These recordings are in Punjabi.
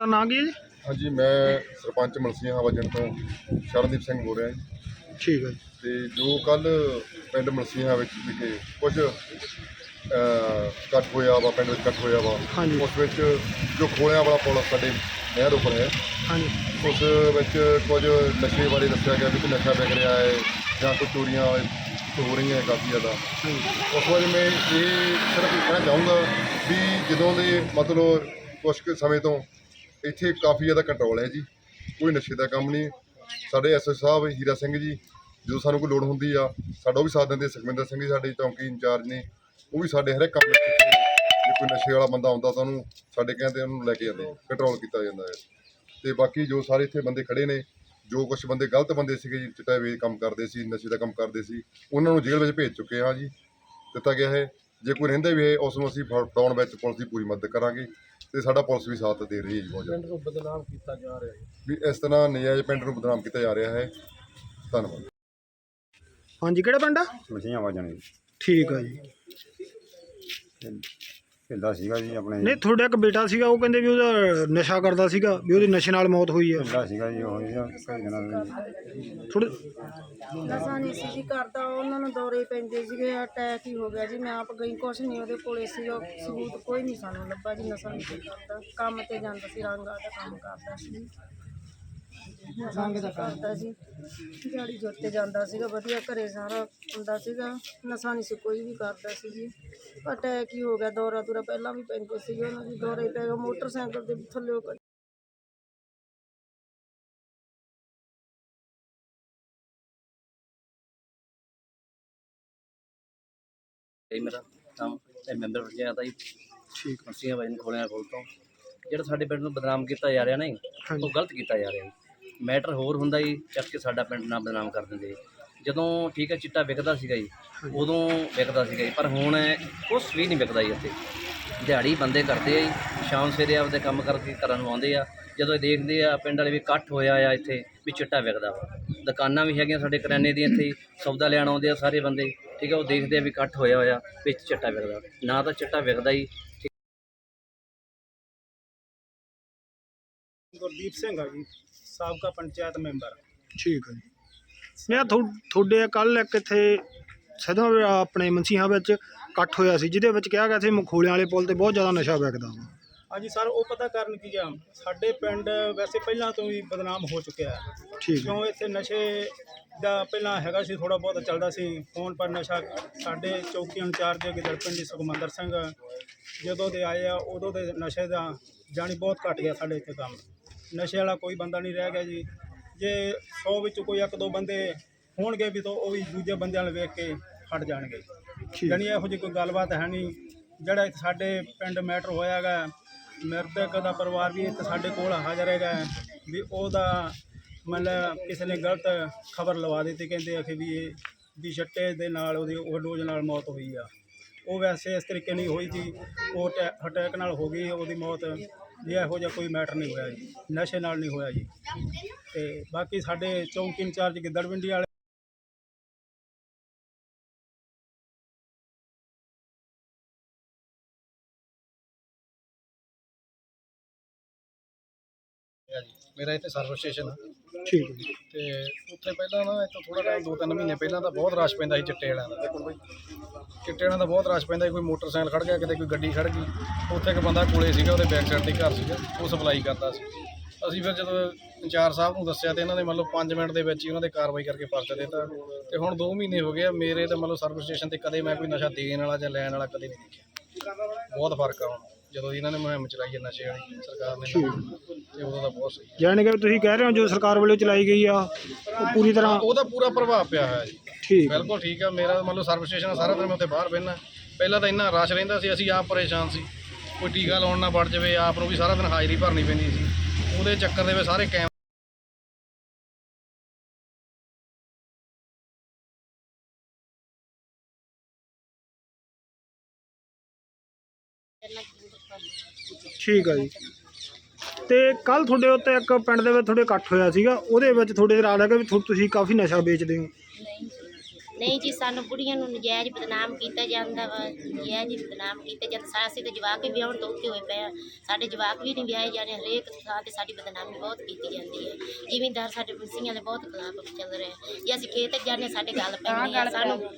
ਦਾ ਨਾਂ ਕੀ ਹੈ ਜੀ? ਹਾਂਜੀ ਮੈਂ ਸਰਪੰਚ ਮਲਸੀਆਂ ਹਵਾਜਨ ਤੋਂ ਸ਼ਰਨਦੀਪ ਸਿੰਘ ਬੋਲ ਰਿਹਾ ਜੀ। ਠੀਕ ਹੈ ਜੀ। ਤੇ ਜੋ ਕੱਲ ਪਿੰਡ ਮਲਸੀਆਂ ਵਿੱਚ ਵਿਖੇ ਕੁਝ ਇਕੱਠ ਹੋਇਆ ਵਾ ਪਿੰਡ ਵਿੱਚ ਇਕੱਠ ਹੋਇਆ ਵਾ ਹਾਂਜੀ। ਉਸ ਵਿੱਚ ਜੋ ਖੋਲਿਆਂ ਵਾਲਾ ਪੁਲ ਸਾਡੇ ਨਹਿਰ ਉੱਪਰ ਹੈ ਹਾਂਜੀ। ਉਸ ਵਿੱਚ ਕੁਝ ਨਸ਼ੇ ਬਾਰੇ ਦੱਸਿਆ ਗਿਆ ਵੀ ਕਿ ਨਸ਼ਾ ਵਿਕ ਰਿਹਾ ਹੈ ਜਾਂ ਕੋਈ ਚੋਰੀਆਂ ਹੋ ਰਹੀਆਂ ਕਾਫੀ ਜ਼ਿਆਦਾ। ਉਸ ਬਾਰੇ ਮੈਂ ਇਹ ਸਿਰਫ ਕਹਿਣਾ ਚਾਹੂੰਗਾ ਵੀ ਜਦੋਂ ਦੇ ਮਤਲਬ ਕੁਛ ਕੁ ਸਮੇਂ ਤੋਂ ਇੱਥੇ ਕਾਫੀ ਜ਼ਿਆਦਾ ਕੰਟਰੋਲ ਹੈ ਜੀ। ਕੋਈ ਨਸ਼ੇ ਦਾ ਕੰਮ ਨਹੀਂ। ਸਾਡੇ ਐਸਓ ਸਾਹਿਬ, ਹੀਰਾ ਸਿੰਘ ਜੀ, ਜਦੋਂ ਸਾਨੂੰ ਕੋਈ ਲੋੜ ਹੁੰਦੀ ਆ, ਸਾਡਾ ਉਹ ਵੀ ਸਾਥ ਦਿੰਦੇ ਸੁਖਵਿੰਦਰ ਸਿੰਘ ਜੀ ਸਾਡੇ ਚੌਂਕੀ ਇੰਚਾਰਜ ਨੇ, ਉਹ ਵੀ ਸਾਡੇ ਹਰ ਇੱਕ ਕੰਮ ਵਿੱਚ ਜੇ ਕੋਈ ਨਸ਼ੇ ਵਾਲਾ ਬੰਦਾ ਆਉਂਦਾ ਤਾਂ ਉਹਨੂੰ ਸਾਡੇ ਕਹਿੰਦੇ ਉਹਨੂੰ ਲੈ ਕੇ ਜਾਂਦੇ ਕੰਟਰੋਲ ਕੀਤਾ ਜਾਂਦਾ ਹੈ। ਤੇ ਬਾਕੀ ਜੋ ਸਾਰੇ ਇੱਥੇ ਬੰਦੇ ਖੜੇ ਨੇ ਜੋ ਕੁਝ ਬੰਦੇ ਗਲਤ ਬੰਦੇ ਸੀਗੇ ਜੀ ਚਿੱਟਾ ਵੇ ਕੰਮ ਕਰਦੇ ਸੀ ਨਸ਼ੇ ਦਾ ਕੰਮ ਕਰਦੇ ਸੀ ਉਹਨਾਂ ਨੂੰ ਜੇਲ੍ਹ ਵਿੱਚ ਭੇਜ ਚੁੱਕੇ ਹਾਂ ਜੀ। ਦਿੱਤਾ ਗਿਆ ਹੈ। ਜੇ ਕੋਈ ਰਹਿੰਦਾ ਵੀ ਹੈ ਉਸ ਨੂੰ ਅਸੀਂ ਫੜਾਉਣ ਵਿੱਚ ਪੁਲਿਸ ਦੀ ਪੂਰੀ ਮਦਦ ਕਰਾਂਗੇ ਤੇ ਸਾਡਾ ਪੁਲਿਸ ਵੀ ਸਾਥ ਦੇ ਰਹੀ ਹੈ ਜੀ ਬਹੁਤ ਜ਼ਿਆਦਾ। ਨੂੰ ਬਦਨਾਮ ਕੀਤਾ ਜਾ ਰਿਹਾ ਹੈ। ਵੀ ਇਸ ਤਰ੍ਹਾਂ ਨਜਾਇਜ਼ ਪਿੰਡ ਨੂੰ ਬਦਨਾਮ ਕੀਤਾ ਜਾ ਰਿਹਾ ਹੈ। ਧੰਨਵਾਦ। ਹਾਂਜੀ ਕਿਹੜਾ ਪਿੰਡ ਆ? ਮੱਛੀਆਂ ਵਾਜਣ ਠੀਕ ਹੈ ਜੀ। ਢਿੱਲਾ ਸੀਗਾ ਜੀ ਆਪਣੇ ਨਹੀਂ ਤੁਹਾਡਾ ਇੱਕ ਬੇਟਾ ਸੀਗਾ ਉਹ ਕਹਿੰਦੇ ਵੀ ਉਹਦਾ ਨਸ਼ਾ ਕਰਦਾ ਸੀਗਾ ਵੀ ਉਹਦੀ ਨਸ਼ੇ ਨਾਲ ਮੌਤ ਹੋਈ ਹੈ ਢਿੱਲਾ ਸੀਗਾ ਜੀ ਉਹ ਜੀ ਕਈ ਦਿਨਾਂ ਦਾ ਜੀ। ਥੋੜੇ ਨਸ਼ਾ ਨਹੀਂ ਸੀ ਜੀ ਕਰਦਾ ਉਹਨਾਂ ਨੂੰ ਦੌਰੇ ਪੈਂਦੇ ਸੀਗੇ ਅਟੈਕ ਹੀ ਹੋ ਗਿਆ ਜੀ। ਮੈਂ ਆਪ ਗਈ ਕੁਛ ਨਹੀਂ ਉਹਦੇ ਕੋਲੇ ਸੀ ਉਹ ਸਬੂਤ ਕੋਈ ਨਹੀਂ ਸਾਨੂੰ ਲੱਭਾ ਜੀ ਨਸ਼ਾ ਨਹੀਂ ਸੀ ਕਰਦਾ। ਕੰਮ ਤੇ ਜਾਂਦਾ ਸੀ ਰੰਗਾ ਦਾ ਕੰਮ ਕਰਦਾ ਸੀ। ਦਾ ਕਰਦਾ ਸੀ। ਦਿਹਾੜੀ ਜੋਤੇ ਜਾਂਦਾ ਸੀਗਾ ਵਧੀਆ ਘਰੇ ਸਾਰਾ ਹੁੰਦਾ ਸੀਗਾ। ਨਸ਼ਾ ਨਹੀਂ ਸੀ ਕੋਈ ਵੀ ਕਰਦਾ ਸੀ ਜੀ। ਅਟੈਕ ਹੀ ਹੋ ਗਿਆ ਦੌਰਾ ਦੂਰਾ ਪਹਿਲਾਂ ਵੀ ਪੈਂਦੇ ਸੀਗੇ ਉਹਨਾਂ ਦੀ ਦੌਰੇ ਹੀ ਪੈ ਗਿਆ ਮੋਟਰਸਾਈਕਲ ਦੇ ਥੱਲੇ ਇਹ ਮੇਰਾ ਕੰਮ ਇਹ ਮੈਂਬਰ ਪੰਚਾਇਤ ਆ ਜੀ। ਠੀਕ। ਮਸੀਆਂ ਵਜਨ ਖੋਲਿਆਂ ਕੋਲ ਤੋਂ। ਜਿਹੜਾ ਸਾਡੇ ਪਿੰਡ ਨੂੰ ਬਦਨਾਮ ਕੀਤਾ ਜਾ ਰਿਹਾ ਨਾ ਜੀ, ਹਾਂਜੀ। ਉਹ ਗਲਤ ਕੀਤਾ ਜਾ ਰਿਹਾ ਜੀ। ਮੈਟਰ ਹੋਰ ਹੁੰਦਾ ਜੀ ਚੱਕ ਕੇ ਸਾਡਾ ਪਿੰਡ ਨਾ ਬਦਨਾਮ ਕਰ ਦਿੰਦੇ ਜਦੋਂ ਠੀਕ ਹੈ ਚਿੱਟਾ ਵਿਕਦਾ ਸੀਗਾ ਜੀ ਉਦੋਂ ਵਿਕਦਾ ਸੀਗਾ ਜੀ ਪਰ ਹੁਣ ਕੁਛ ਵੀ ਨਹੀਂ ਵਿਕਦਾ ਜੀ ਇੱਥੇ। ਦਿਹਾੜੀ ਬੰਦੇ ਕਰਦੇ ਆ ਜੀ ਸ਼ਾਮ ਸਵੇਰੇ ਆਪਦੇ ਕੰਮ ਕਰਕੇ ਘਰਾਂ ਨੂੰ ਆਉਂਦੇ ਆ। ਜਦੋਂ ਇਹ ਦੇਖਦੇ ਆ ਪਿੰਡ ਵਾਲੇ ਵੀ ਇਕੱਠ ਹੋਇਆ ਆ ਇੱਥੇ ਵੀ ਚਿੱਟਾ ਵਿਕਦਾ ਵਾ। ਦੁਕਾਨਾਂ ਵੀ ਹੈਗੀਆਂ ਸਾਡੇ ਕਰਿਆਨੇ ਦੀਆਂ ਇੱਥੇ ਹੀ, ਸੌਦਾ ਲੈਣ ਆਉਂਦੇ ਆ ਸਾਰੇ ਬੰਦੇ। ਠੀਕ ਹੈ ਉਹ ਦੇਖਦੇ ਆ ਵੀ ਇਕੱਠ ਹੋਇਆ ਹੋਇਆ ਵਿੱਚ ਚਿੱਟਾ ਵਿਕਦਾ। ਨਾ ਤਾਂ ਚਿੱਟਾ ਵਿਕਦਾ ਜੀ। ਗੁਰਦੀਪ ਸਿੰਘ ਆ ਜੀ। ਸਾਬਕਾ ਪੰਚਾਇਤ ਮੈਂਬਰ। ਠੀਕ ਹੈ ਜੀ। ਮੈਂ ਤੁਹਾਡੇ ਕੱਲ ਇੱਕ ਇੱਥੇ ਸਦੋਂ ਆਪਣੇ ਮਨਸੀਹਾਂ ਵਿੱਚ ਇਕੱਠ ਹੋਇਆ ਸੀ ਜਿਹਦੇ ਵਿੱਚ ਕਿਹਾ ਗਿਆ ਸੀ ਮਖੋਲਿਆਂ ਵਾਲੇ ਪੁਲ ਤੇ ਬਹੁਤ ਜ਼ਿਆਦਾ ਨਸ਼ਾ ਵਿਕਦਾ ਵਾ। ਹਾਂਜੀ ਸਰ ਉਹ ਪਤਾ ਕਰਨ ਕੀ ਆ? ਸਾਡੇ ਪਿੰਡ ਵੈਸੇ ਪਹਿਲਾਂ ਤੋਂ ਹੀ ਬਦਨਾਮ ਹੋ ਚੁੱਕਿਆ ਹੈ। ਠੀਕ ਹੈ। ਕਿਉਂ ਇੱਥੇ ਨਸ਼ੇ ਦਾ ਪਹਿਲਾਂ ਹੈਗਾ ਸੀ ਥੋੜਾ ਬਹੁਤ ਚੱਲਦਾ ਸੀ ਫੋਨ ਪਰ ਨਸ਼ਾ ਸਾਡੇ ਚੌਕੀ ਇੰਚਾਰਜ ਦੇ ਗਿੱਦੜਪਿੰਡ ਦੀ ਸੁਖਮੰਦਰ ਸਿੰਘ ਜਦੋਂ ਦੇ ਆਏ ਆ ਉਦੋਂ ਦੇ ਨਸ਼ੇ ਦਾ ਜਾਣੀ ਬਹੁਤ ਘਟ ਗਿਆ ਸਾਡੇ ਇੱਥੇ ਕੰਮ। ਨਸ਼ੇ ਵਾਲਾ ਕੋਈ ਬੰਦਾ ਨਹੀਂ ਰਹਿ ਗਿਆ ਜੀ। ਜੇ 100 ਵਿੱਚ ਕੋਈ ਇੱਕ ਦੋ ਬੰਦੇ ਹੋਣਗੇ ਵੀ ਤਾਂ ਉਹ ਵੀ ਦੂਜੇ ਬੰਦਿਆਂ ਨੂੰ ਵੇਖ ਕੇ ਹਟ ਜਾਣਗੇ। ਜਾਣੀ ਇਹੋ ਜਿਹੀ ਕੋਈ ਗੱਲਬਾਤ ਹੈ ਨਹੀਂ। ਜਿਹੜਾ ਇੱਥੇ ਸਾਡੇ ਪਿੰਡ ਮੈਟਰ ਹੋਇਆਗਾ ਮ੍ਰਿਤਕ ਦਾ ਪਰਿਵਾਰ ਵੀ ਇੱਥੇ ਸਾਡੇ ਕੋਲ ਹਾਜ਼ਰ ਹੈਗਾ ਵੀ ਉਹਦਾ ਮਤਲਬ ਕਿਸੇ ਨੇ ਗਲਤ ਖਬਰ ਲਵਾ ਦਿੱਤੀ ਕਹਿੰਦੇ ਆ ਕਿ ਵੀ ਇਹ ਵੀ ਛੱਟੇ ਦੇ ਨਾਲ ਉਹਦੀ ਓਵਰਡੋਜ਼ ਨਾਲ ਮੌਤ ਹੋਈ ਆ। ਉਹ ਵੈਸੇ ਇਸ ਤਰੀਕੇ ਨਹੀਂ ਹੋਈ ਜੀ ਉਹ ਅਟੈਕ ਨਾਲ ਹੋ ਗਈ ਉਹਦੀ ਮੌਤ ਇਹ ਇਹੋ ਜਿਹਾ ਕੋਈ ਮੈਟਰ ਨਹੀਂ ਹੋਇਆ ਜੀ। ਨਸ਼ੇ ਨਾਲ ਨਹੀਂ ਹੋਇਆ ਜੀ। ਤੇ ਬਾਕੀ ਸਾਡੇ ਚੌਂਕੀ ਇੰਚਾਰਜ ਗਿੱਦੜਵਿੰਡੀ ਵਾਲੇ ਮੇਰਾ ਇੱਥੇ ਸਰਵਿਸ ਸਟੇਸ਼ਨ ਆ। ਠੀਕ ਹੈ। ਜੀ ਤੇ ਉੱਥੇ ਪਹਿਲਾਂ ਨਾ ਇੱਥੋਂ ਥੋੜਾ ਟਾਈਮ ਦੋ ਤਿੰਨ ਮਹੀਨੇ ਪਹਿਲਾਂ ਤਾਂ ਬਹੁਤ ਰਸ਼ ਪੈਂਦਾ ਸੀ ਚਿੱਟੇ ਵਾਲਿਆਂ ਦਾ। ਚਿੱਟੇ ਵਾਲਿਆਂ ਦਾ ਬਹੁਤ ਰਸ਼ ਪੈਂਦਾ ਸੀ ਕੋਈ ਮੋਟਰਸਾਈਕਲ ਖੜ ਗਿਆ ਕਿਤੇ ਕੋਈ ਗੱਡੀ ਖੜ ਗਈ। ਉੱਥੇ ਇੱਕ ਬੰਦਾ ਕੋਲੇ ਸੀਗਾ ਉਹਦੇ ਬੈਕ ਸਾਈਡ ਤੇ ਘਰ ਸੀਗਾ ਉਹ ਸਪਲਾਈ ਕਰਦਾ ਸੀ। ਅਸੀਂ ਫਿਰ ਜਦੋਂ ਇੰਚਾਰਜ ਸਾਹਿਬ ਨੂੰ ਦੱਸਿਆ ਤੇ ਇਹਨਾਂ ਨੇ ਮੰਨ ਲਓ 5 ਮਿੰਟ ਦੇ ਵਿੱਚ ਹੀ ਉਹਨਾਂ ਦੇ ਕਾਰਵਾਈ ਕਰਕੇ ਪਰਚਾ ਦਿੱਤਾ। ਤੇ ਹੁਣ 2 ਮਹੀਨੇ ਹੋ ਗਏ ਆ ਮੇਰੇ ਤੇ ਮੰਨ ਲਓ ਸਰਵਿਸ ਸਟੇਸ਼ਨ ਤੇ ਕਦੇ ਮੈਂ ਕੋਈ ਨਸ਼ਾ ਦੇਣ ਵਾਲਾ ਜਾਂ ਲੈਣ ਵਾਲਾ ਕਦੇ ਨਹੀਂ ਦੇਖਿਆ। ਬਹੁਤ ਫ਼ਰਕ ਆ ਹੁਣ। ਜਦੋਂ ਇਹਨਾਂ ਨੇ ਮੁਹਿੰਮ ਚਲਾਈ ਹੈ ਨਸ਼ੇ ਵਾਲੀ ਸਰਕਾਰ ਨੇ ਤੇ ਉਦੋਂ ਦਾ ਬਹੁਤ ਸਹੀ ਯਾਨੀ ਕਿ ਤੁਸੀਂ ਕਹਿ ਰਹੇ ਹੋ ਜੋ ਸਰਕਾਰ ਵੱਲੋਂ ਚਲਾਈ ਗਈ ਆ ਉਹ ਪੂਰੀ ਤਰ੍ਹਾਂ ਉਹਦਾ ਪੂਰਾ ਪ੍ਰਭਾਵ ਪਿਆ ਹੋਇਆ ਜੀ। ਠੀਕ। ਬਿਲਕੁਲ ਠੀਕ ਆ ਮੇਰਾ ਮੰਨ ਲਓ ਸਰਵਿਸ ਸਟੇਸ਼ਨ ਆ, ਸਾਰਾ ਦਿਨ ਮੈਂ ਉੱਥੇ ਬਾਹਰ ਬਹਿਣਾ ਪਹਿਲਾਂ ਤਾਂ ਇੰਨਾ ਰਸ਼ ਰਹਿੰਦਾ ਸੀ ਅਸੀਂ ਆਪ ਪਰੇਸ਼ਾਨ ਸੀ। ਕੋਈ ਟੀਕਾ ਲਾਉਣ ਨਾ ਵੜ ਜਾਵੇ ਆਪ ਨੂੰ ਵੀ ਸਾਰਾ ਦਿਨ ਹਾਜ਼ਰੀ ਭਰਨੀ ਪੈਂਦੀ ਸੀ। ਉਹਦੇ ਚੱਕਰ ਦੇ ਵਿੱਚ ਸਾਰੇ ਕੈਮ ਠੀਕ ਆ ਜੀ। ਤੇ ਕੱਲ ਤੁਹਾਡੇ ਉੱਤੇ ਇੱਕ ਪਿੰਡ ਦੇ ਵਿੱਚ ਤੁਹਾਡੇ ਇਕੱਠ ਹੋਇਆ ਸੀਗਾ, ਉਹਦੇ ਵਿੱਚ ਤੁਹਾਡੇ ਰਾਜ ਲੱਗਾ ਵੀ ਥੋ- ਤੁਸੀਂ ਕਾਫੀ ਨਸ਼ਾ ਵੇਚਦੇ ਹੋ। ਨਹੀਂ ਜੀ, ਸਾਨੂੰ ਬੁੜੀਆਂ ਨੂੰ ਨਜਾਇਜ਼ ਬਦਨਾਮ ਕੀਤਾ ਜਾਂਦਾ ਵਾ, ਨਜਾਇਜ਼ ਬਦਨਾਮ ਕੀਤਾ ਜਾਂਦਾ। ਸਾ, ਅਸੀਂ ਤੇ ਜਵਾਕ ਵੀ ਵਿਆਹਣ ਤੋਂ ਔਖੇ ਹੋਏ ਪਏ ਆ। ਸਾਡੇ ਜਵਾਕ ਵੀ ਨਹੀਂ ਵਿਆਹੇ ਜਾਣੇ ਹਰੇਕ ਥਾਂ ਤੇ ਸਾਡੀ ਬਦਨਾਮੀ ਬਹੁਤ ਕੀਤੀ ਜਾਂਦੀ ਹੈ। ਜ਼ਿਮੀਂਦਾਰ ਸਾਡੇ ਬੰਸੀਆਂ ਦੇ ਬਹੁਤ ਖਿਲਾਫ ਚੱਲ ਰਿਹਾ ਜੇ ਅਸੀਂ ਖੇਤ ਜਾਂਦੇ ਹਾਂ, ਸਾਡੇ ਗੱਲ ਪੈਂਦੀ ਆ ਸਾਨੂੰ,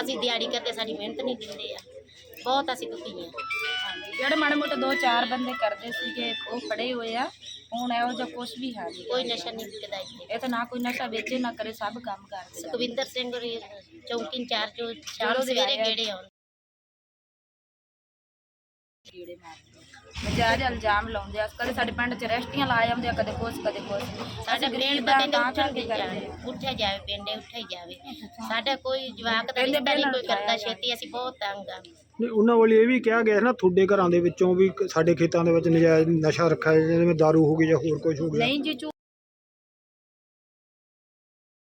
ਅਸੀਂ ਦਿਹਾੜੀ ਕਰਦੇ, ਸਾਡੀ ਮਿਹਨਤ ਨਹੀਂ ਦਿੰਦੇ ਆ। ਬਹੁਤ ਅਸੀਂ ਦੁਖੀ ਹਾਂ। ਜਿਹੜੇ ਮਾੜੇ ਮੋਟੇ ਦੋ ਚਾਰ ਬੰਦੇ ਕਰਦੇ ਸੀਗੇ ਉਹ ਫੜੇ ਹੋਏ ਆ। ਹੁਣ ਇਹੋ ਜਿਹਾ ਕੁਝ ਵੀ ਹੈ ਨਹੀਂ ਕੋਈ ਨਸ਼ਾ ਨਹੀਂ ਵਿਕਦਾ ਇੱਥੇ। ਇਹ ਤਾਂ ਨਾ ਕੋਈ ਨਸ਼ਾ ਵੇਚੇ ਨਾ ਕਰੇ ਸਭ ਕੰਮ ਕਰਦੇ ਆ। ਸੁਖਵਿੰਦਰ ਸਿੰਘ ਹੋਰੀ ਚੌਂਕੀ ਇੰਚਾਰਜ ਜੋ ਸ਼ਾਮ ਚਲੋ ਸਵੇਰੇ। ਗੇੜੇ ਆਉਂਦੇ ਕੀੜੇ ਮਾਰਦੇ। ਨਜਾਇਜ਼ ਇਲਜ਼ਾਮ ਲਾਉਂਦੇ ਆ। ਕਦੇ ਸਾਡੇ ਪਿੰਡ 'ਚ ਰੈਸਟੀਆਂ ਲਾ ਜਾਂਦੇ ਆ ਕਦੇ ਕੁਛ ਕਦੇ ਕੁਛ। ਸਾਡਾ ਪਿੰਡ ਆ, ਕਹਿੰਦੇ ਉੱਠਣ ਦੀ ਕਰਦੇ ਜਾਵੇ। ਉੱਠਿਆ ਜਾਵੇ ਪਿੰਡੇ ਉੱਠਿਆ ਜਾਵੇ। ਸਾਡਾ ਕੋਈ ਜਵਾਕ ਦਾ ਰਿਸ਼ਤਾ ਨਹੀਂ ਕੋਈ ਪਹਿਲਾਂ ਕਰਦਾ। ਛੇਤੀ ਅਸੀਂ ਬਹੁਤ ਤੰਗ ਆ। ਨਹੀਂ ਉਹਨਾਂ ਵੱਲ ਇਹ ਵੀ ਕਿਹਾ ਗਿਆ ਸੀ ਨਾ ਤੁਹਾਡੇ ਘਰਾਂ ਦੇ ਵਿੱਚੋਂ ਵੀ ਕ- ਸਾਡੇ ਖੇਤਾਂ ਦੇ ਵਿੱਚ ਨਜਾਇਜ਼ ਨਸ਼ਾ ਰੱਖਿਆ ਹੈ ਜਿਵੇਂ ਦਾਰੂ ਹੋ ਗਈ ਜਾਂ ਹੋਰ ਕੁਝ ਹੋ ਗਿਆ। ਨਹੀਂ ਜੀ ਝੂਠ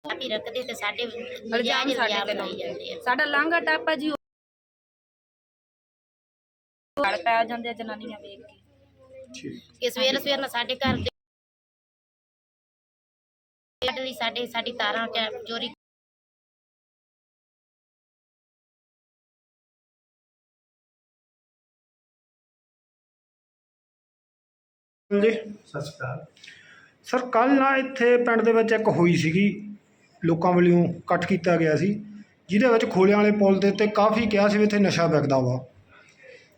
ਆਪੀ ਰੱਖਦੇ ਤੇ ਸਾਡੇ ਇਲਜ਼ਾਮ ਸਾਡੇ ਤੇ ਲਾਈ ਜਾਂਦੇ ਆ। ਸਾਡਾ ਲਾਂਘਾ ਟਾਪਾ ਜੀ ਗਲ ਪੈ ਜਾਂਦੇ ਆ ਜਨਾਨੀਆਂ ਵੇਖ ਕੇ। ਕਿ ਸਵੇਰ ਸਵੇਰ ਨਾਲ ਸਾਡੇ ਘਰ ਦੇ ਸਾਡੇ ਲਈ ਸਾਡੇ ਸਾਡੀ ਤਾਰਾਂ ਚ ਚੋਰੀ ਜੀ। ਸਤਿ ਸ਼੍ਰੀ ਅਕਾਲ। ਸਰ ਕੱਲ ਨਾ ਇੱਥੇ ਪਿੰਡ ਦੇ ਵਿੱਚ ਇੱਕ ਹੋਈ ਸੀਗੀ ਲੋਕਾਂ ਵੱਲੋਂ ਇਕੱਠ ਕੀਤਾ ਗਿਆ ਸੀ ਜਿਹਦੇ ਵਿੱਚ ਖੋਲਿਆਂ ਵਾਲੇ ਪੁਲ ਦੇ ਉੱਤੇ ਕਾਫੀ ਕਿਹਾ ਸੀ ਵੀ ਇੱਥੇ ਨਸ਼ਾ ਵਿਕਦਾ ਵਾ।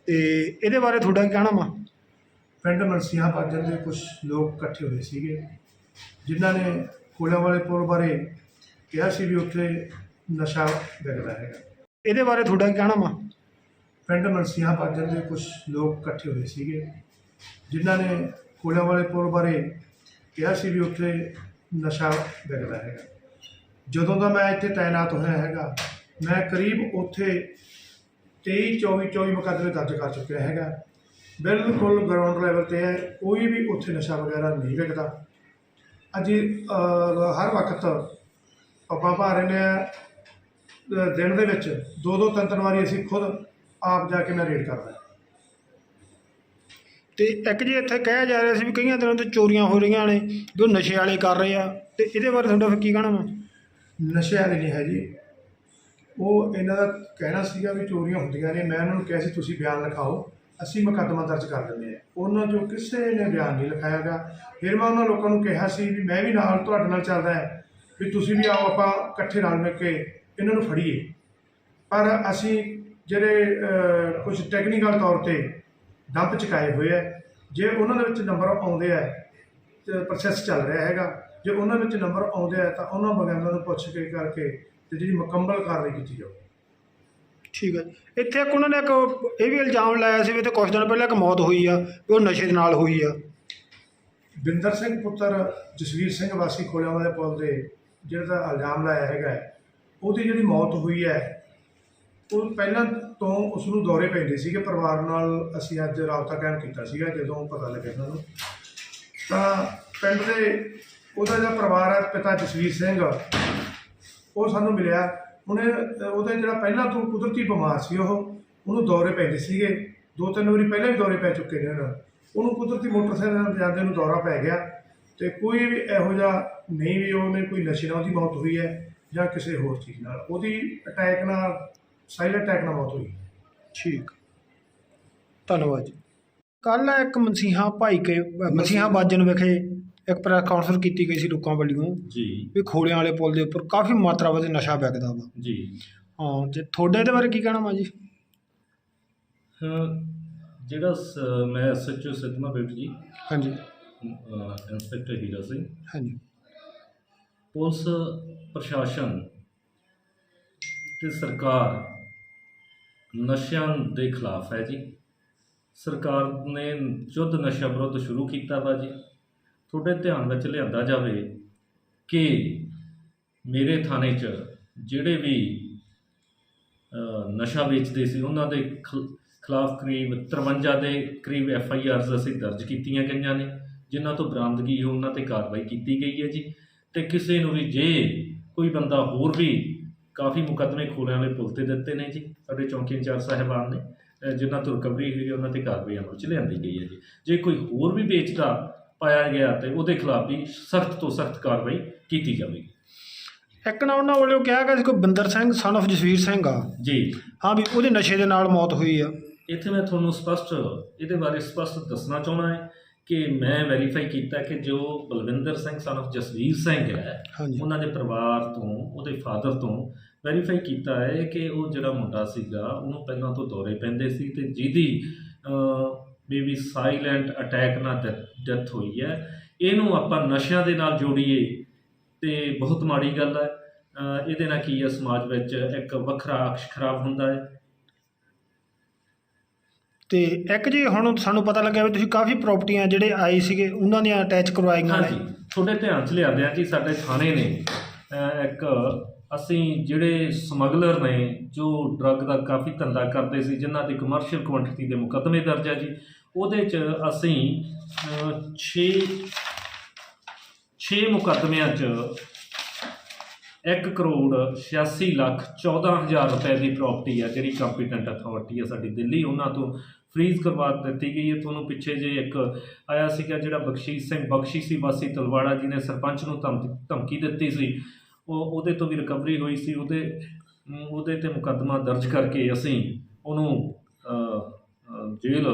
ਤੇ ਇਹਦੇ ਬਾਰੇ ਤੁਹਾਡਾ ਕੀ ਕਹਿਣਾ ਵਾ? ਪਿੰਡ ਮਨਸੀਆਂ ਬਾਜਨ ਦੇ ਕੁਝ ਲੋਕ ਇਕੱਠੇ ਹੋਏ ਸੀਗੇ ਜਿਨ੍ਹਾਂ ਨੇ ਕੋਲਿਆਂ ਵਾਲੇ ਪੁਲ ਬਾਰੇ ਕਿਹਾ ਸੀ ਵੀ ਉੱਥੇ ਨਸ਼ਾ ਵਿਕਦਾ ਹੈਗਾ। ਇਹਦੇ ਬਾਰੇ ਤੁਹਾਡਾ ਕੀ ਕਹਿਣਾ ਵਾ? ਪਿੰਡ ਮਨਸੀਆਂ ਬਾਜਨ ਦੇ ਕੁਝ ਲੋਕ ਇਕੱਠੇ ਹੋਏ ਸੀਗੇ ਜਿਨ੍ਹਾਂ ਨੇ ਕੋਲਿਆਂ ਵਾਲੇ ਪੁਲ ਬਾਰੇ ਕਿਹਾ ਸੀ ਵੀ ਉੱਥੇ ਨਸ਼ਾ ਵਿਕਦਾ ਹੈਗਾ। ਜਦੋਂ ਦਾ ਮੈਂ ਇੱਥੇ ਤਾਇਨਾਤ ਹੋਇਆ ਹੈਗਾ, ਮੈਂ ਕਰੀਬ ਉੱਥੇ 23 24 24 ਮੁਕੱਦਮੇ ਦਰਜ ਕਰ ਚੁੱਕਿਆ ਹੈਗਾ। ਬਿਲਕੁਲ ਗਰਾਊਂਡ ਲੈਵਲ ਤੇ ਹੈ, ਕੋਈ ਵੀ ਉੱਥੇ ਨਸ਼ਾ ਵਗੈਰਾ ਨਹੀਂ ਵਿਕਦਾ। ਅੱਜ ਹਰ ਵਕਤ ਆਪਾਂ ਭਾ ਰਹੇ ਨੇ ਦਿਨ ਦੇ ਵਿੱਚ ਦੋ ਦੋ ਤਿੰਨ ਤਿੰਨ ਵਾਰੀ ਅਸੀਂ ਖੁਦ ਆਪ ਜਾ ਕੇ ਮੈਂ ਰੇਡ ਕਰਦਾ। ਤੇ ਇੱਕ ਜੀ ਇੱਥੇ ਕਿਹਾ ਜਾ ਰਿਹਾ ਸੀ ਵੀ ਕਈਆਂ ਦਿਨਾਂ ਤੋਂ ਚੋਰੀਆਂ ਹੋ ਰਹੀਆਂ ਨੇ ਜੋ ਨਸ਼ੇ ਵਾਲੇ ਕਰ ਰਹੇ ਆ ਤੇ ਇਹਦੇ ਬਾਰੇ ਤੁਹਾਡਾ ਫਿਰ ਕੀ ਕਹਿਣਾ ਵਾ? ਨਸ਼ੇ ਵਾਲੇ ਨਹੀਂ ਹੈ ਜੀ। ਉਹ ਇਹਨਾਂ ਦਾ ਕਹਿਣਾ ਸੀਗਾ ਵੀ ਚੋਰੀਆਂ ਹੁੰਦੀਆਂ ਨੇ ਮੈਂ ਉਹਨਾਂ ਨੂੰ ਕਿਹਾ ਸੀ ਤੁਸੀਂ ਬਿਆਨ ਲਿਖਾਓ। ਅਸੀਂ ਮੁਕੱਦਮਾ ਦਰਜ ਕਰ ਦਿੰਦੇ ਆ ਉਹਨਾਂ ਚੋਂ ਕਿਸੇ ਨੇ ਬਿਆਨ ਨਹੀਂ ਲਿਖਾਇਆਗਾ ਫਿਰ ਮੈਂ ਉਹਨਾਂ ਲੋਕਾਂ ਨੂੰ ਕਿਹਾ ਸੀ ਵੀ ਮੈਂ ਵੀ ਨਾਲ ਤੁਹਾਡੇ ਨਾਲ ਚੱਲਦਾ ਹੈ ਵੀ ਤੁਸੀਂ ਵੀ ਆਓ ਆਪਾਂ ਇਕੱਠੇ ਰਲ ਮਿਲ ਕੇ ਇਹਨਾਂ ਨੂੰ ਫੜੀਏ। ਪਰ ਅਸੀਂ ਜਿਹੜੇ ਅਹ, ਕੁਝ ਟੈਕਨੀਕਲ ਤੌਰ ਤੇ ਡੰਪ ਚੁਕਾਏ ਹੋਏ ਆ। ਜੇ ਉਹਨਾਂ ਦੇ ਵਿੱਚ ਨੰਬਰ ਆਉਂਦੇ ਆ ਤੇ ਪ੍ਰੋਸੈਸ ਚੱਲ ਰਿਹਾ ਹੈਗਾ। ਜੇ ਉਹਨਾਂ ਵਿੱਚ ਨੰਬਰ ਆਉਂਦੇ ਆ ਤਾਂ ਉਹਨਾਂ ਬਗਾਨਾਂ ਨੂੰ ਪੁੱਛ ਕੇ ਕਰਕੇ ਤੇ ਜਿਹੜੀ ਮੁਕੰਮਲ ਕਾਰਵਾਈ ਕੀਤੀ ਜਾਊ। ਠੀਕ ਹੈ ਜੀ। ਇੱਥੇ ਇੱਕ ਉਹਨਾਂ ਨੇ ਇੱਕ ਇਹ ਵੀ ਇਲਜ਼ਾਮ ਲਾਇਆ ਸੀ ਵੀ ਤੇ ਕੁਝ ਦਿਨ ਪਹਿਲਾਂ ਇੱਕ ਮੌਤ ਹੋਈ ਆ ਵੀ ਉਹ ਨਸ਼ੇ ਦੇ ਨਾਲ ਹੋਈ ਆ। ਬਿੰਦਰ ਸਿੰਘ ਪੁੱਤਰ ਜਸਵੀਰ ਸਿੰਘ ਵਾਸੀ ਖੋਲਿਆਂ ਵਾਲੇ ਪੁਲ ਦੇ ਜਿਹੜਾ ਇਲਜ਼ਾਮ ਲਾਇਆ ਹੈਗਾ ਉਹਦੀ ਜਿਹੜੀ ਮੌਤ ਹੋਈ ਹੈ ਉਹ ਪਹਿਲਾਂ ਤੋਂ ਉਸ ਨੂੰ ਦੌਰੇ ਪੈਂਦੇ ਸੀਗੇ ਪਰਿਵਾਰ ਨਾਲ ਅਸੀਂ ਅੱਜ ਰਾਬਤਾ ਕਾਇਮ ਕੀਤਾ ਸੀਗਾ ਜਦੋਂ ਪਤਾ ਲੱਗਿਆ ਸਾਨੂੰ। ਤਾਂ ਪਿੰਡ ਦੇ ਉਹਦਾ ਜਿਹੜਾ ਪਰਿਵਾਰ ਹੈ ਪਿਤਾ ਜਸਵੀਰ ਸਿੰਘ ਉਹ ਸਾਨੂੰ ਮਿਲਿਆ। ਉਹਨੇ ਅ, ਉਹਦਾ ਜਿਹੜਾ ਪਹਿਲਾਂ ਤੋਂ ਕੁਦਰਤੀ ਬਿਮਾਰ ਸੀ ਉਹ ਉਹਨੂੰ ਦੌਰੇ ਪੈਂਦੇ ਸੀਗੇ। ਦੋ ਤਿੰਨ ਵਾਰੀ ਪਹਿਲਾਂ ਵੀ ਦੌਰੇ ਪੈ ਚੁੱਕੇ ਨੇ ਉਹਨਾਂ। ਉਹਨੂੰ ਕੁਦਰਤੀ ਮੋਟਰਸਾਈਕਲ ਨਾਲ ਜਾਂਦੇ ਨੂੰ ਦੌਰਾ ਪੈ ਗਿਆ। ਤੇ ਕੋਈ ਵੀ ਇਹੋ ਜਿਹਾ ਨਹੀਂ ਵੀ ਉਹਨੇ ਕੋਈ ਨਸ਼ੇ ਨਾਲ ਉਹਦੀ ਮੌਤ ਹੋਈ ਹੈ ਜਾਂ ਕਿਸੇ ਹੋਰ ਚੀਜ਼ ਨਾਲ। ਉਹਦੀ ਅਟੈਕ ਨਾਲ ਸਾਈਲੈਂਟ ਅਟੈਕ ਨਾਲ ਮੌਤ ਹੋਈ। ਠੀਕ। ਧੰਨਵਾਦ ਜੀ। ਕੱਲ ਇੱਕ ਮਸੀਹਾ ਭਾਈ ਕੇ ਮਸੀਹਾ। ਬਾਜਨ ਵਿਖੇ ਇੱਕ ਪ੍ਰੈਸ ਕਾਨਫਰੰਸ ਕੀਤੀ ਗਈ ਸੀ ਲੋਕਾਂ ਵੱਲੋਂ ਜੀ। ਵੀ ਖੋਲਿਆਂ ਵਾਲੇ ਪੁਲ ਦੇ ਉੱਪਰ ਕਾਫੀ ਮਾਤਰਾ ਵਿੱਚ ਨਸ਼ਾ ਵਿਕਦਾ ਵਾ। ਜੀ। ਹਾਂ ਤੇ ਤੁਹਾਡੇ ਇਹਦੇ ਬਾਰੇ ਕੀ ਕਹਿਣਾ ਵਾ ਜੀ? ਜਿਹੜਾ ਸ- ਮੈਂ ਐਸਐਚਓ ਸਿੱਧਮਾ ਬੇਟ ਜੀ। ਹਾਂਜੀ। ਅਹ ਇੰਸਪੈਕਟਰ ਹੀਰਾ ਸਿੰਘ। ਹਾਂਜੀ। ਪੁਲਿਸ ਪ੍ਰਸ਼ਾਸਨ ਤੇ ਸਰਕਾਰ ਨਸ਼ਿਆਂ ਦੇ ਖਿਲਾਫ ਹੈ ਜੀ। ਸਰਕਾਰ ਨੇ ਯੁੱਧ ਨਸ਼ਾ ਵਿਰੁੱਧ ਸ਼ੁਰੂ ਕੀਤਾ ਵਾ ਜੀ। ਤੁਹਾਡੇ ਧਿਆਨ ਵਿੱਚ ਲਿਆਂਦਾ ਜਾਵੇ ਕਿ ਮੇਰੇ ਥਾਣੇ 'ਚ ਜਿਹੜੇ ਵੀ ਨਸ਼ਾ ਵੇਚਦੇ ਸੀ, ਉਹਨਾਂ ਦੇ ਖਿ- ਖਿਲਾਫ ਕਰੀਬ 53 ਦੇ ਕਰੀਬ ਐਫ ਆਈ ਆਰਸ ਅਸੀਂ ਦਰਜ ਕੀਤੀਆਂ ਗਈਆਂ ਨੇ, ਜਿਨ੍ਹਾਂ ਤੋਂ ਬਰਾਮਦਗੀ ਹੋ ਉਹਨਾਂ ਤੇ ਕਾਰਵਾਈ ਕੀਤੀ ਗਈ ਹੈ ਜੀ। ਤੇ ਕਿਸੇ ਨੂੰ ਵੀ ਜੇ ਕੋਈ ਬੰਦਾ ਹੋਰ ਵੀ ਕਾਫੀ ਮੁਕੱਦਮੇ ਖੋਲਿਆਂ ਵਾਲੇ ਪੁਲ ਤੇ ਦਿੱਤੇ ਨੇ ਜੀ। ਸਾਡੇ ਚੌਂਕੀ ਇੰਚਾਰਜ ਸਾਹਿਬਾਨ ਨੇ ਜਿਨ੍ਹਾਂ ਤੋਂ ਰਿਕਵਰੀ ਹੋਈ ਉਹਨਾਂ ਤੇ ਕਾਰਵਾਈ ਅਮਲ ਚ ਲਿਆਂਦੀ ਗਈ ਹੈ ਜੀ। ਜੇ ਕੋਈ ਹੋਰ ਵੀ ਵੇਚਦਾ ਪਾਇਆ ਗਿਆ ਤੇ ਉਹਦੇ ਖਿਲਾਫ ਵੀ ਸਖਤ ਤੋਂ ਸਖਤ ਕਾਰਵਾਈ ਕੀਤੀ ਜਾਵੇਗੀ। ਇੱਕ ਨਾ ਉਹਨਾਂ ਵੱਲੋਂ ਕਿਹਾ ਗਿਆ ਸੀ ਕੋਈ ਬਿੰਦਰ ਸਿੰਘ ਸਨ of ਜਸਵੀਰ ਸਿੰਘ ਆ। ਜੀ। ਹਾਂ ਵੀ ਉਹਦੇ ਨਸ਼ੇ ਦੇ ਨਾਲ ਮੌਤ ਹੋਈ ਆ। ਇੱਥੇ ਮੈਂ ਤੁਹਾਨੂੰ ਸਪਸ਼ਟ ਇਹਦੇ ਬਾਰੇ ਸਪਸ਼ਟ ਦੱਸਣਾ ਚਾਹੁੰਦਾ ਹੈ ਕਿ ਮੈਂ ਵੈਰੀਫਾਈ ਕੀਤਾ ਕਿ ਜੋ ਬਲਵਿੰਦਰ ਸਿੰਘ ਸਨ of ਜਸਵੀਰ ਸਿੰਘ ਹੈ ਉਹਨਾਂ ਦੇ ਪਰਿਵਾਰ ਤੋਂ ਉਹਦੇ ਫਾਦਰ ਤੋਂ ਵੈਰੀਫਾਈ ਕੀਤਾ ਹੈ ਕਿ ਉਹ ਜਿਹੜਾ ਮੁੰਡਾ ਸੀਗਾ ਉਹਨੂੰ ਪਹਿਲਾਂ ਤੋਂ ਦੌਰੇ ਪੈਂਦੇ ਸੀ ਤੇ ਜਿਹਦੀ ਬੇਬੀ ਸਾਇਲੈਂਟ ਅਟੈਕ ਨਾਲ ਡੈਥ ਹੋਈ ਹੈ ਇਹਨੂੰ ਆਪਾਂ ਨਸ਼ਿਆਂ ਦੇ ਨਾਲ ਜੋੜੀਏ ਤੇ ਬਹੁਤ ਮਾੜੀ ਗੱਲ ਹੈ। ਇਹਦੇ ਨਾਲ ਕੀ ਹੈ? ਸਮਾਜ ਵਿੱਚ ਇੱਕ ਵੱਖਰਾ ਅਕਸ਼ ਖਰਾਬ ਹੁੰਦਾ ਹੈ। ਤੇ ਇੱਕ ਜੀ ਹੁਣ ਸਾਨੂੰ ਪਤਾ ਲੱਗਿਆ ਵੀ ਤੁਸੀਂ ਕਾਫੀ ਪ੍ਰਾਪਰਟੀਆਂ ਜਿਹੜੇ ਆਏ ਸੀਗੇ ਉਹਨਾਂ ਦੀਆਂ ਅਟੈਚ ਕਰਵਾਈਆਂ ਹਾਂਜੀ। ਨੇ ਤੁਹਾਡੇ ਧਿਆਨ 'ਚ ਲਿਆਉਂਦੇ ਆ ਜੀ ਸਾਡੇ ਥਾਣੇ ਨੇ ਇੱਕ ਅਸੀਂ ਜਿਹੜੇ ਸਮਗਲਰ ਨੇ, ਜੋ ਡਰੱਗ ਦਾ ਕਾਫੀ ਧੰਦਾ ਕਰਦੇ ਸੀ, ਜਿਨ੍ਹਾਂ ਦੀ ਕਮਰਸ਼ੀਅਲ ਕੁਆਂਟੀਟੀ ਦੇ ਮੁਕੱਦਮੇ ਦਰਜ ਹੈ ਜੀ, ਉਹਦੇ 'ਚ ਅਸੀਂ 6 6 ਮੁਕੱਦਮਿਆਂ 'ਚ 1 ਕਰੋੜ 86 ਲੱਖ 14 ਹਜ਼ਾਰ ਰੁਪਏ ਦੀ ਪ੍ਰਾਪਰਟੀ ਆ, ਜਿਹੜੀ ਕੰਪੀਟੈਂਟ ਅਥਾਰਟੀ ਹੈ ਸਾਡੀ ਦਿੱਲੀ, ਉਹਨਾਂ ਤੋਂ ਫ੍ਰੀਜ਼ ਕਰਵਾ ਦਿੱਤੀ ਗਈ ਹੈ। ਤੁਹਾਨੂੰ ਪਿੱਛੇ ਜੇ ਇੱਕ ਆਇਆ ਸੀਗਾ ਜਿਹੜਾ ਬਖਸ਼ੀਸ਼ ਸਿੰਘ ਬਖਸ਼ੀ ਸੀ ਵਾਸੀ ਤਲਵਾੜਾ ਜੀ ਨੇ ਸਰਪੰਚ ਨੂੰ ਧਮ- ਧਮਕੀ ਦਿੱਤੀ ਸੀ। ਉਹ ਉਹਦੇ ਤੋਂ ਵੀ ਰਿਕਵਰੀ ਹੋਈ ਸੀ, ਉਹਦੇ ਉਹਦੇ ਤੇ ਮੁਕੱਦਮਾ ਦਰਜ ਕਰਕੇ ਅਸੀਂ ਉਹਨੂੰ ਜੇਲ੍ਹ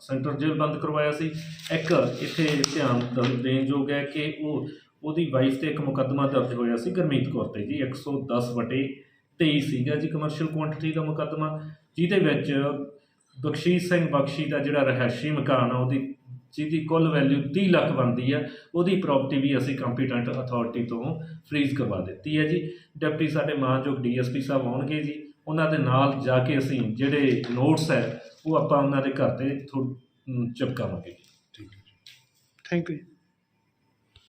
ਸੈਂਟਰ ਜੇਲ੍ਹ ਬੰਦ ਕਰਵਾਇਆ ਸੀ। ਇੱਕ ਇੱਥੇ ਧਿਆਨ ਦ- ਦੇਣ ਯੋਗ ਹੈ ਕਿ ਉਹ, ਉਹਦੀ ਵਾਈਫ ਤੇ ਇੱਕ ਮੁਕੱਦਮਾ ਦਰਜ ਹੋਇਆ ਸੀ ਗੁਰਮੀਤ ਕੌਰ ਤੇ ਜੀ। 110 ਵਟੇ 23 ਸੀਗਾ ਜੀ ਕਮਰਸ਼ੀਅਲ ਕੁਆਂਟੀਟੀ ਦਾ ਮੁਕੱਦਮਾ, ਜਿਹਦੇ ਵਿੱਚ ਬਖਸ਼ੀਸ਼ ਸਿੰਘ ਬਖਸ਼ੀ ਦਾ ਜਿਹੜਾ ਰਹਿਸ਼ੀ ਮਕਾਨ ਆ, ਉਹਦੀ ਜਿਹਦੀ ਕੁੱਲ ਵੈਲਿਊ 30 ਲੱਖ ਬਣਦੀ ਹੈ ਉਹਦੀ ਪ੍ਰਾਪਰਟੀ ਵੀ ਅਸੀਂ ਕੰਪੀਟੈਂਟ ਅਥਾਰਟੀ ਤੋਂ ਫ੍ਰੀਜ਼ ਕਰਵਾ ਦਿੱਤੀ ਹੈ ਜੀ। ਡਿਪਟੀ ਸਾਡੇ ਮਾਨਯੋਗ ਡੀਐਸਪੀ ਸਾਹਿਬ ਆਉਣਗੇ ਜੀ। ਉਹਨਾਂ ਦੇ ਨਾਲ ਜਾ ਕੇ ਅਸੀਂ ਜਿਹੜੇ ਨੋਟਸ ਹੈ, ਉਹ ਆਪਾਂ ਉਹਨਾਂ ਦੇ ਘਰ ਤੇ ਥੋ- ਠੀਕ ਹੈ ਥੈਂਕ ਯੂ